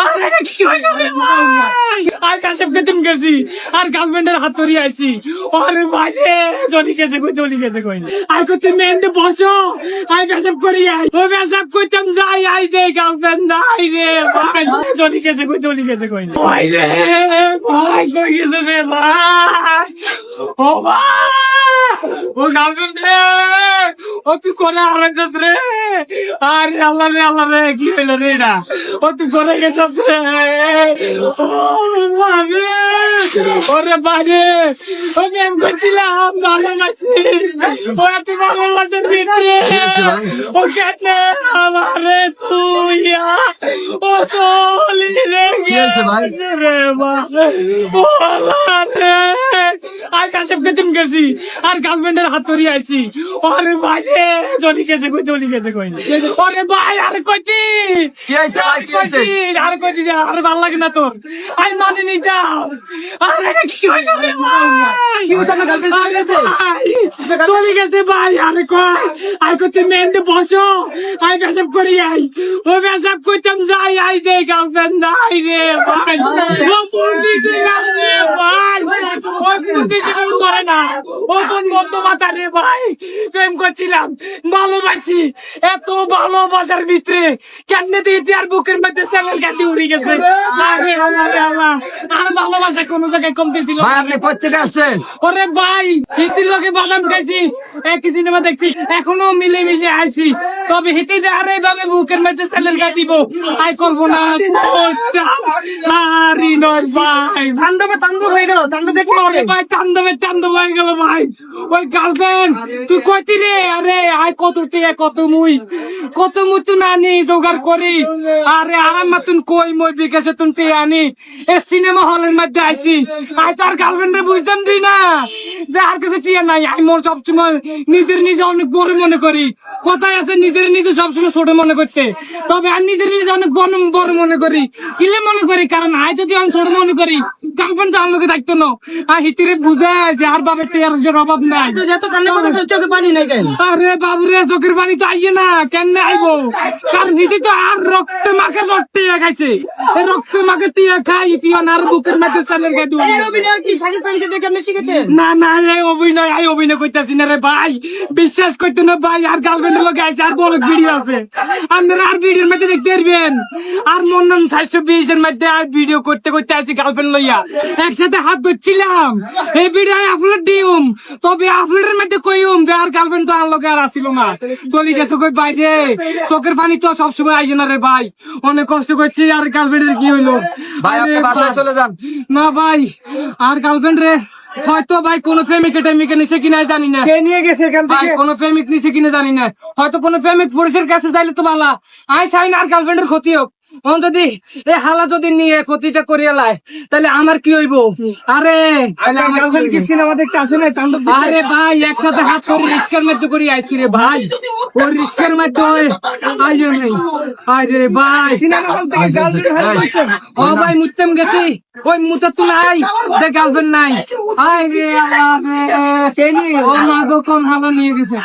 আরে এটা কি হয়ে রে ভাই? আর কাশেপ কেতিম গেছি আর গার্লফ্রেন্ডের হাত ধরে আইছি আরে ভাই রে চলি গেছে কই চলি গেছে কই আর করতে মেনতে বসো আর কাশেপ করি আই ও কাশেপ কইতাম যাই আই দে গার্লফ্রেন্ড নাই রে ভাই চলি গেছে কই চলি গেছে কই ভাই রে ভাই কই গেছে রে ভাই ও ভাই ও গার্লফ্রেন্ড ও তুই করে আলাদা রে? আরে আল্লাহ রে আল্লাহ রে কি হইল রে এটা? ও তুই করে গেছিস রে? ওরে বাজে ও প্রেম করছিলাম ভালোবাসি ও এত ভালোবাসার ভিতরে ও কেটে আমারে তুই ও চলি রে রে মা। ও আল্লাহ রে। আর কাশেপ কেতিম গেছি আর গার্লফ্রেন্ডের হাত ধরে আইছি। ওরে ভাই রে চলি গেছে কই চলি গেছে কই? ওরে ভাই আরে কইতি কি ভাই, কি? আর কইতি আর ভালো লাগে না তোর। আই মানে নি যাও। আরে কি হয়ে গেল কি হয়েছে, আপনার girlfriend চলে গেছে? চলে গেছে ভাই আরে কই আর কইতে মেনতে বসো। আই কাশেপ করি আই। ও কাশেপ কইতাম যাই আই দে গার্লফ্রেন্ড নাই রে ভাই। ও ফোন দিতে রে ভাই। ও ফোন দিতে করে না। ও কোন রে ভাই? প্রেম করছিলাম। ভালোবাসি। এত ভালোবাসার ভিতরে কেমনে দিতে আর বুকের মধ্যে স্যালেল কাটি উড়ে গেছে? আরে আল্লাহ আল্লাহ আর ভালোবাসা কোন জায়গায় কমতে ছিল ভাই আপনি কোথেকে আসছেন? ওরে ভাই হিতির লোকে বাদাম খাইছি। একই সিনেমা দেখছি। এখনও মিলে মিশে আইছি। তবে হিতি আর এইভাবে বুকের মধ্যে স্যালেল কাটিব আই করব না। আরে নয় ভাই। তাণ্ডবে তাণ্ডব হয়ে গেল। তাণ্ডব দেখে ভাই তাণ্ডবে তাণ্ডব হয়ে গেল ভাই। ওই গার্লফ্রেন্ড তুই কইতি রে? আরে, আয় কত টিয়া, কত মুই। কত মুই তুই আনি জোগাড় করি। আরে, আরাম মাতুন কই মই, বিকাশে তুন টিয়া আনি এ সিনেমা হলের মধ্যে আইছি। আই তার গার্লফ্রেন্ড রে বুঝতাম দিই না। যে আর কিছু টিয়া নাই আই মোর সবসময় নিজের নিজে অনেক বড় মনে করি। কোথায় আছে নিজের নিজে সবসময় ছোট মনে করতে। তবে আর নিজের নিজে অনেক বড় বড় মনে করি। কিলে মনে করি কারণ আই যদি আমি ছোট মনে করি তো থাকতো না। আর হিতিরে বুঝায় যে আর বাবার টিয়ার যে অভাব নাই। এত কান্না কথা শুনে চোখে পানি নাই কেন? আরে বাবুরে চোখের পানি তো আইয়ে না কেন আইবো? কারণ হিতি তো আর রক্ত রক্তে খাইছে। রক্ত মাখে টিয়া খাই ইতি আর বুকের গায়ে শিখেছেন? না এই অভিনয় আই অভিনয় করতেছি না রে ভাই। বিশ্বাস করতে না ভাই আর গার্লফ্রেন্ডের লোক আইছে আর বড় ভিডিও আছে। আপনারা আর ভিডিওর মধ্যে দেখতে পারবেন। আর মন নাম সাতশো বিশের মধ্যে আর ভিডিও করতে করতে আছি গার্লফ্রেন্ড লইয়া। একসাথে হাত ধরছিলাম। এই ভিডিও আপলোড দিউম। তবে আপলোডের মধ্যে কইউম যে আর গার্লফ্রেন্ড তো আর লোকে আর আসিল না। চলে গেছে কই বাইরে? চোখের পানি তো সবসময় আইছে না রে ভাই। অনেক কষ্ট করছি আর গার্লফ্রেন্ডের কি হইল? ভাই আপনি বাসায় চলে যান। না ভাই আর গার্লফ্রেন্ড রে হয়তো ভাই কোন প্রেমিকে টেমিকে নিছে কিনা জানি না। কে নিয়ে গেছে এখান ভাই কোন প্রেমিক নিছে কিনা জানি না। হয়তো কোন প্রেমিক পুরুষের কাছে যাইলে তো ভালো। আই সাইন না আর গার্লফ্রেন্ডের ক্ষতি হোক। যদি এ হালা যদি নিয়ে ক্ষতিটা করিয়া লাই তাহলে আমার কি হইব? আরে কি সিনেমা দেখতে আসে তাণ্ডব আরে ভাই একসাথে হাত করে রিস্কের মধ্যে করে আইসি রে ভাই। ওই রিস্কের মধ্যে ওই আইও নেই আরে ভাই। ও ভাই মুততেম গেছি। ওই মুতা তো নাই দে গার্লফ্রেন্ড নাই। আয় রে আল্লাহ রে। ও না কোন হালা নিয়ে গেছে।